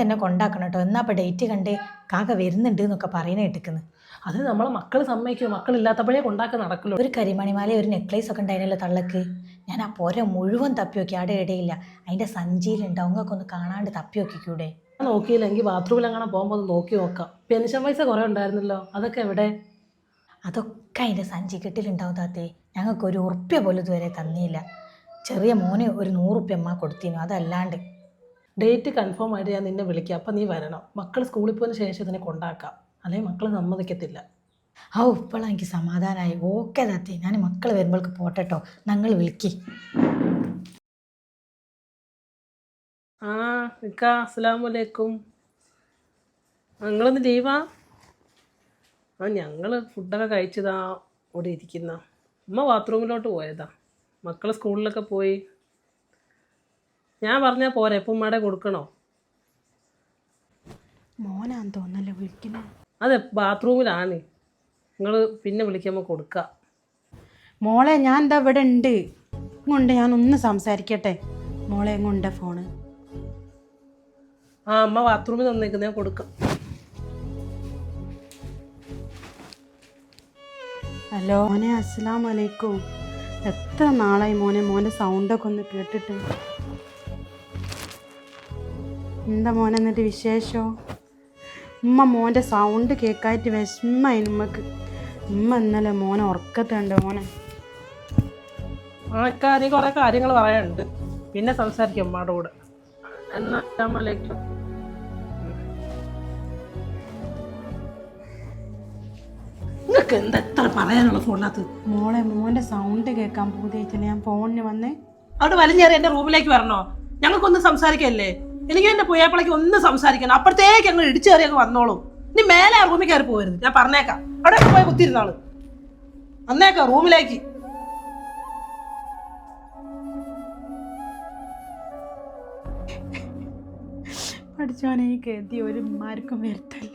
തന്നെ കൊണ്ടാക്കണം കേട്ടോ. എന്നാ അപ്പോൾ ഡേറ്റ് കണ്ടേ കാക്ക വരുന്നുണ്ട് എന്നൊക്കെ പറയുന്ന കേട്ടിക്കുന്നു അത് നമ്മളെ മക്കൾ സമ്മതിക്കും. മക്കളില്ലാത്തപ്പോഴേ കൊണ്ടാക്കി നടക്കുള്ളൂ. ഒരു കരിമണിമാല ഒരു നെക്ലേസ് ഒക്കെ ഉണ്ടായിരുന്നല്ലോ തള്ളക്ക്. ഞാൻ ആ പോര മുഴുവൻ തപ്പി നോക്കി. അവിടെ ഇടയില്ല. അതിന്റെ സഞ്ചിയിലുണ്ടാവും നിങ്ങൾക്ക് ഒന്ന് കാണാണ്ട് തപ്പി നോക്കിക്കൂടെ? ഞാൻ നോക്കിയില്ലെങ്കിൽ ബാത്റൂമിൽ അങ്ങനെ പോകുമ്പോൾ ഒന്ന് നോക്കി നോക്കാം. പെൻഷൻ പൈസ കുറേ ഉണ്ടായിരുന്നല്ലോ. അതൊക്കെ എവിടെ? അതൊക്കെ അതിന്റെ സഞ്ചി കെട്ടിലുണ്ടാവും താത്തേ. ഞങ്ങൾക്ക് ഒരു ഉറുപ്പ്യ പോലും ഇതുവരെ തന്നിയില്ല ചെറിയ മോന് ഒരു നൂറുപ്യ അമ്മ കൊടുത്തിനു അതല്ലാണ്ട് ഡേറ്റ് കൺഫേം ആയിട്ട് ഞാൻ നിന്നെ വിളിക്കാം. അപ്പം നീ വരണം. മക്കൾ സ്കൂളിൽ പോയതിന് ശേഷം ഇതിനെ കൊണ്ടാക്കാം. അല്ലെങ്കിൽ മക്കൾ സമ്മതിക്കത്തില്ല. ആ ഇപ്പോഴാണ് എനിക്ക് സമാധാനമായി ഓക്കെ താത്തേ. ഞാൻ മക്കൾ വരുമ്പോൾക്ക് പോട്ടെട്ടോ ഞങ്ങൾ വിളിക്കി. ആ ഇക്ക നിങ്ങളൊന്ന് ലീവാ? ആ ഞങ്ങൾ ഫുഡൊക്കെ കഴിച്ചതാ ഇവിടെ ഇരിക്കുന്ന. ഉമ്മ ബാത്റൂമിലോട്ട് പോയതാ. മക്കൾ സ്കൂളിലൊക്കെ പോയി. ഞാൻ പറഞ്ഞാൽ പോരെ ഇപ്പം ഉമ്മയുടെ കൊടുക്കണോ? മോനാന്ന് തോന്നല്ലോ വിളിക്കുന്നത് അതെ ബാത്റൂമിലാണ്. നിങ്ങൾ പിന്നെ വിളിക്കുമ്പോൾ കൊടുക്ക. മോളെ ഞാൻ എന്താ ഇവിടെ ഉണ്ട് ഇങ്ങോട്ട് ഞാൻ ഒന്ന് സംസാരിക്കട്ടെ. മോളെ എങ്ങുണ്ട് ഫോണ്. ആ അമ്മ ബാത്റൂമിൽ തന്നേക്കുന്ന ഞാൻ കൊടുക്കാം. ഹലോ മോനെ അസ്സലാമലൈക്കും എത്ര നാളായി മോനെ മോന്റെ സൗണ്ടൊക്കെ ഒന്ന് കേട്ടിട്ട്. എന്താ മോനെ എന്നിട്ട് വിശേഷം? ഉമ്മ മോന്റെ സൗണ്ട് കേൾക്കായിട്ട് വിഷമായി ഉമ്മക്ക്. ഉമ്മ ഇന്നലെ മോനെ ഉറക്കത്തുണ്ട് മോനെ. ആ കുറെ നീ കുറേ കാര്യങ്ങൾ പറയാനുണ്ട്. പിന്നെ സംസാരിക്കും അമ്മയുടെ കൂടെ. എന്നാ അസ്സലാമലൈക്കും നിങ്ങൾക്ക് എന്താ എത്ര പറയാനുള്ള ഫോണിനകത്ത്? മോളെ മോന്റെ സൗണ്ട് കേൾക്കാൻ പൂതിയായിട്ടില്ല ഞാൻ ഫോണിന് വന്നേ? അവിടെ വലിഞ്ഞേറി എന്റെ റൂമിലേക്ക് വരണോ? ഞങ്ങൾക്കൊന്നും സംസാരിക്കല്ലേ? എനിക്ക് എന്റെ പുയ്യാപ്പിളയ്ക്ക് ഒന്ന് സംസാരിക്കണം. അപ്പോഴത്തേക്ക് അങ്ങ് ഇടിച്ചു കയറി അങ്ങ് വന്നോളൂ. ഇനി മേലെ ആ റൂമിൽ കയറി പോകരുത് ഞാൻ പറഞ്ഞേക്കാം. അവിടെ പോയി കുത്തിയിരുന്നാൾ വന്നേക്കാം റൂമിലേക്ക്. പഠിച്ചോനെ ഈ കരുതി ഒരു മാർക്കും വരുത്തല്ലേ.